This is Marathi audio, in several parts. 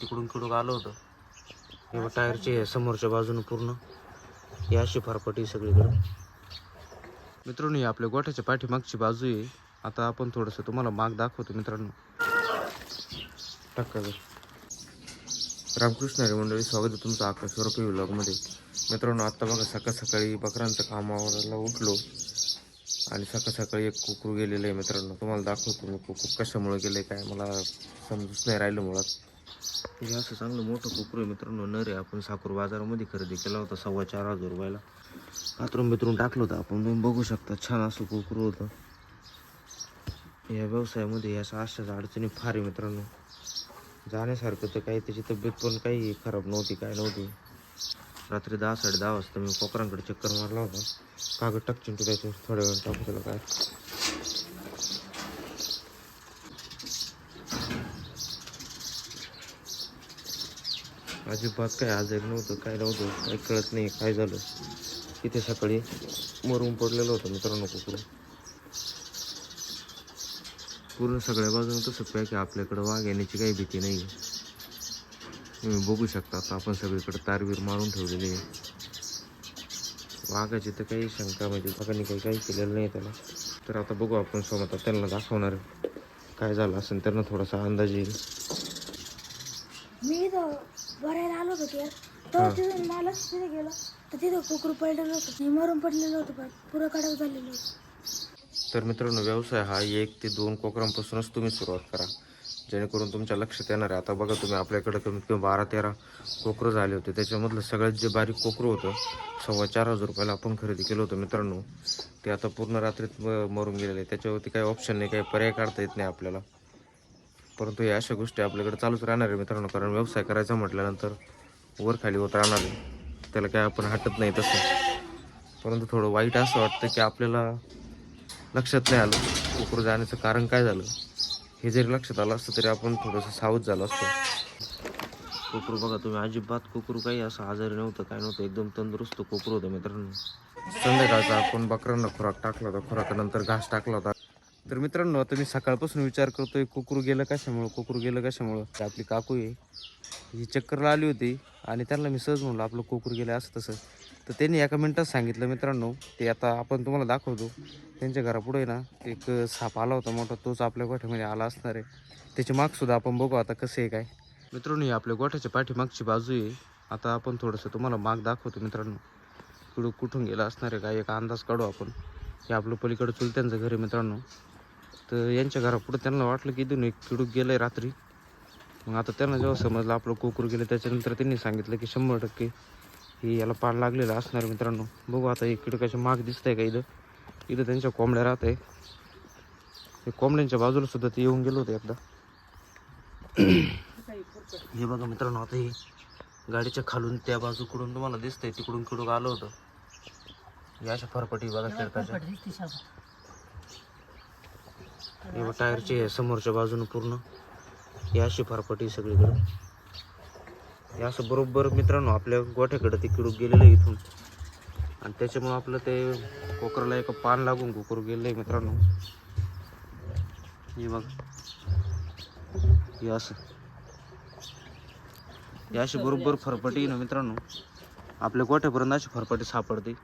तिकडून किडून आलं होतं. किंवा टायरचे समोरच्या बाजूने पूर्ण ही अशी फारपटी सगळीकडं. मित्रांनो ही आपल्या गोठ्याच्या पाठीमागची बाजू आहे. आता आपण थोडंसं तुम्हाला माग दाखवतो मित्रांनो. टाका रामकृष्ण हरी मंडळी स्वागत आहे तुमचं आकाश स्वरूपी व्लॉगमध्ये मित्रांनो आत्ता बघा सकाळ सकाळी बकरांचं कामावरला उठलो. आणि सकाळ सकाळी एक कुकरू गेलेलं आहे मित्रांनो. तुम्हाला दाखवतो मी कुकरू कशामुळे गेले काय मला समजूच नाही राहिलं मुळात. हे असं चांगलं मोठं कुकरू आहे मित्रांनो. नर आहे. आपण साखर बाजारामध्ये खरेदी केला होता सव्वा चार हजार रुपयाला. कातरून बितरून टाकलं होतं आपण. तुम्ही बघू शकता छान असं कुकरू होतं. या व्यवसायामध्ये या अशाच अडचणी फार आहे मित्रांनो. जाण्यासारखं तर काही त्याची तब्येत पण काही खराब नव्हती काय नव्हती. रात्री दहा साडे दहा वाजता मी कोकरांकडे चक्कर मारला होता. कागद टाक चिंटू त्याच्यावर थोड्या वेळ टाकू त्याला काय? अजिबात काय आजारी नव्हतं काय नव्हतं काय कळत नाही काय झालं. इथे सकाळी मरून पडलेलं होतं मित्रांनो कुकरू पूर्ण सगळ्या बाजूने तसं काय की आपल्याकडं वाघ येण्याची काही भीती नाही. तुम्ही बघू शकता आता आपण सगळीकडे तारवीर मारून ठेवलेली आहे. वाघाची तर काही शंका म्हणजे वाघाने काही काही केलेलं नाही त्याला. तर आता बघू आपण समोर त्यांना दाखवणार आहे. काय झालं असेल त्यांना थोडासा अंदाज येईल. मी इथं बरायला आलो होतो त्यार तर तिथून मला तिथे गेलो. तर तिथं कुकरू पडलेलं होतं मी मरून पडलेलं होतं पण पुरं कडक झालेलं होतं. तर मित्रांनो व्यवसाय हा एक ते दोन कोकरांपासूनच तुम्ही सुरुवात करा. जेणेकरून तुमच्या लक्षात येणार आहे. आता बघा तुम्ही आपल्याकडे कमीत कमी बारा तेरा कोकरं झाले होते. त्याच्यामधलं सगळ्यात जे बारीक कोकरं होतं सव्वा चार हजार रुपयाला आपण खरेदी केलं होतं मित्रांनो. ते आता पूर्ण रात्रीत मरून गेलेले त्याच्यावरती काही ऑप्शन नाही काही पर्याय काढता येत नाही आपल्याला. परंतु या अशा गोष्टी आपल्याकडे चालूच राहणार आहे मित्रांनो कारण व्यवसाय करायचा म्हटल्यानंतर वर खाली होत राहणार आहे. त्याला काय आपण हटत नाही तसं. परंतु थोडं वाईट असं वाटतं की आपल्याला लक्षात नाही आलं. कुकरू जाण्याचं कारण काय झालं? हे जरी लक्षात आलं असतं तरी आपण थोडंसं सावध झालो असतो. कुकरू बघा तुम्ही अजिबात कुकरू काही असं आजारी नव्हतं काय नव्हतं एकदम तंदुरुस्त कुकरू होतं मित्रांनो. संध्याकाळचा आपण बकरांना खुराक टाकला होता. खुराकानंतर घास टाकला होता. तर मित्रांनो आता मी सकाळपासून विचार करतोय कुकरू गेलं कशामुळं कुकरू गेलं कशामुळं? ते आपली काकू आहे ही चक्करला आली होती आणि त्यांना मी सहज म्हणलं आपलं कुकरू गेलं असं तसं. तर त्यांनी एका मिनटात सांगितलं मित्रांनो ते आता आपण तुम्हाला दाखवतो त्यांच्या घरापुढे ना एक साप आला होता मोठा तोच आपल्या गोठ्यामध्ये आला असणार आहे. त्याची मागसुद्धा आपण बघू आता कसं आहे काय. मित्रांनो ही आपल्या गोठ्याच्या पाठीमागची बाजू आहे. आता आपण थोडंसं तुम्हाला माग दाखवतो मित्रांनो. किडूक कुठून गेला असणार आहे काय एक अंदाज काढू आपण. हे आपलं पलीकडं चुलत्यांचं घर आहे मित्रांनो. तर यांच्या घरापुढे त्यांना वाटलं की इथून एक किडूक गेलं आहे रात्री. मग आता त्यांना जेव्हा समजलं आपलं कुकूर गेलं त्याच्यानंतर त्यांनी सांगितलं की शंभर टक्के ही याला पाड लागलेलं असणार आहे मित्रांनो. बघू आता हे किडकाच्या माग दिसतंय का इथं? इथं त्यांच्या कोंबड्या राहत आहे ते कोंबड्यांच्या बाजूला सुद्धा ते येऊन गेलो होते एकदा. हे बघा मित्रांनो आता हे गाडीच्या खालून त्या बाजूकडून तुम्हाला दिसतंय तिकडून किडूक आलं होतं. या अशा फरपटी बघा खिडकाच्या हे बघ टायरचे हे समोरच्या बाजूनं पूर्ण. ही अशी फारपटी सगळीकडं. हे असं बरोबर मित्रांनो आपल्या गोठ्याकडे ते किडूक गेलेलं आहे इथून. आणि त्याच्यामुळं आपलं ते कोकराला एक पान लागून कुकर गेलं आहे मित्रांनो. हे बघ. हे असं. हे अशी बरोबर फरफटी ना मित्रांनो. आपल्या गोठ्यापर्यंत अशी फरफटी सापडते.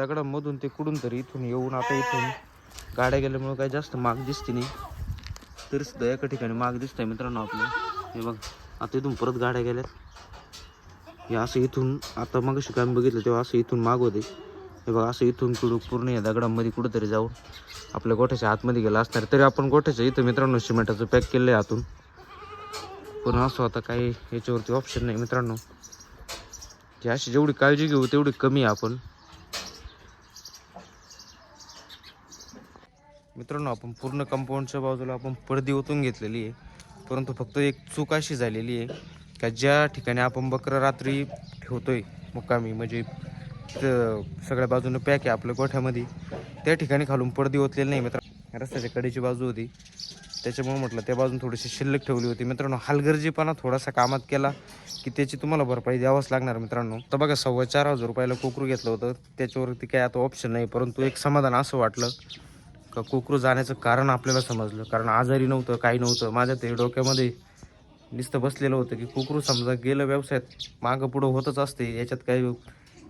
दगडामधून ते कुठून तरी इथून येऊन आता इथून गाड्या गेल्यामुळे काही जास्त माग दिसते नाही. तरी सुद्धा एका ठिकाणी माग दिसतंय मित्रांनो आपलं हे बघ आता इथून परत गाड्या गेल्यात. हे असं इथून आता मग काम बघितलं तेव्हा असं इथून माग होते. हे बघ असं इथून कुठं पूर्ण या दगडामध्ये कुठंतरी जाऊन आपल्या गोठ्याच्या आतमध्ये गेला असणार तरी आपण गोठ्याच्या इथं मित्रांनो सिमेंटाचं पॅक केलं आहे आतून. पण असं आता काही याच्यावरती ऑप्शन नाही मित्रांनो. जे अशी जेवढी काळजी घेऊ तेवढी कमी आहे आपण. मित्रांनो आपण पूर्ण कंपाऊंडच्या बाजूला आपण पडदी ओतून घेतलेली आहे. परंतु फक्त एक चूक अशी झालेली आहे का ज्या ठिकाणी आपण बकरं रात्री ठेवतोय मुक्कामी म्हणजे सगळ्या बाजूनं पॅक आहे आपल्या गोठ्यामध्ये त्या ठिकाणी खालून पडदी ओतलेली नाही मित्र रस्त्याच्या कडेची बाजू होती. त्याच्यामुळे म्हटलं त्या बाजून थोडीशी शिल्लक ठेवली होती. मित्रांनो हलगर्जीपणा थोडासा कामात केला की त्याची तुम्हाला भरपाई द्यावंच लागणार मित्रांनो. तर बघा सव्वा चार हजार रुपयाला कोकरू घेतलं होतं. त्याच्यावरती काय आता ऑप्शन नाही परंतु एक समाधान असं वाटलं. का कोकरू जाण्याचं कारण आपल्याला समजलं. कारण आजारी नव्हतं काही नव्हतं. माझ्या ते डोक्यामध्ये नुसतं बसलेलं होतं की कोकरू समजा गेलं व्यवसायात मागं पुढं होतच असते. याच्यात काही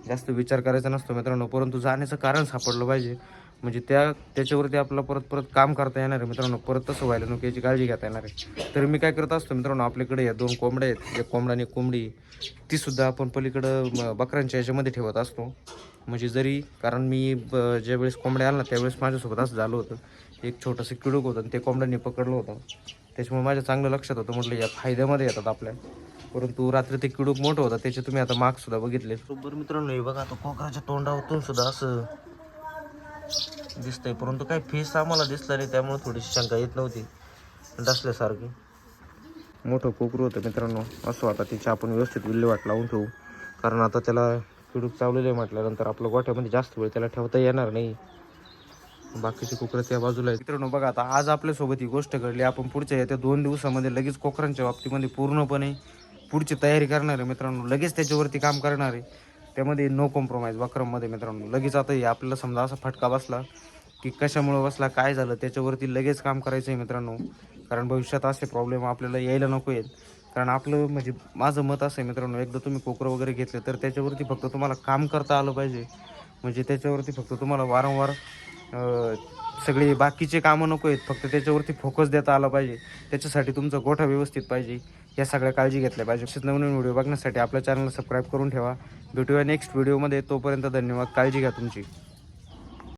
जास्त विचार करायचा नसतो मित्रांनो. परंतु जाण्याचं कारण सापडलं पाहिजे. म्हणजे त्या त्याच्यावरती आपल्याला परत परत काम करता येणार आहे मित्रांनो. परत तसं व्हायला नको याची काळजी घेता येणार आहे. तर मी काय करत असतो मित्रांनो आपल्याकडे या दोन कोंबड्या आहेत. एक कोंबडा आणि कोंबडी. तीसुद्धा आपण पलीकडं बकऱ्यांच्या याच्यामध्ये ठेवत असतो. म्हणजे जरी कारण मी ज्यावेळेस कोंबड्या आला ना त्यावेळेस माझ्यासोबत असं झालं होतं. एक छोटंसं किडूक होतं आणि ते कोंबड्यांनी पकडलं होतं. त्याच्यामुळे माझ्या चांगलं लक्षात होतं. म्हटलं या फायद्यामध्ये येतात आपल्या. परंतु रात्री ते किडूक मोठं होतं त्याचे तुम्ही आता मार्क सुद्धा बघितले. बरोबर मित्रांनो हे बघा आता कोकराच्या तोंडावरून सुद्धा असं दिसतंय. परंतु काय फेस आम्हाला दिसला नाही त्यामुळे थोडीशी शंका येत नव्हती. डसल्यासारखी. मोठं कोकरू होतं मित्रांनो. असो आता तिची आपण व्यवस्थित विल्हेवाट लावून ठेवू. कारण आता त्याला किडूक चावलेलं आहे म्हटल्यानंतर आपलं गोठ्यामध्ये जास्त वेळ त्याला ठेवता येणार नाही. बाकीचे कोकरं त्या बाजूला आहेत. मित्रांनो बघा आता आज आपल्यासोबत ही गोष्ट घडली. आपण पुढच्या येत्या दोन दिवसामध्ये लगेच कोकरांच्या बाबतीमध्ये पूर्णपणे पुढची तयारी करणार आहे. मित्रांनो लगेच त्याच्यावरती काम करणार आहे. त्यामध्ये नो कॉम्प्रोमाइज वक्रममध्ये मित्रांनो. लगेच आता हे आपल्याला समजा असा फटका बसला की कशामुळं बसला काय झालं त्याच्यावरती लगेच काम करायचं आहे मित्रांनो. कारण भविष्यात असे प्रॉब्लेम आपल्याला यायला नको आहेत. कारण आपलं म्हणजे माझं मत असं आहे मित्रांनो एकदा तुम्ही कोकरं वगैरे घेतलं तर त्याच्यावरती फक्त तुम्हाला काम करता आलं पाहिजे. म्हणजे त्याच्यावरती फक्त तुम्हाला वारंवार सगळे बाकीचे कामं नको आहेत फक्त त्याच्यावरती फोकस देता आला पाहिजे. त्याच्यासाठी तुमचा गोठा व्यवस्थित पाहिजे. या सगळ्या काळजी घेतल्या पाहिजे. तसेच नवनवीन व्हिडिओ बघण्यासाठी आपल्या चॅनलला सबस्क्राईब करून ठेवा. भेटूया नेक्स्ट व्हिडिओमध्ये तोपर्यंत धन्यवाद. काळजी घ्या तुमची.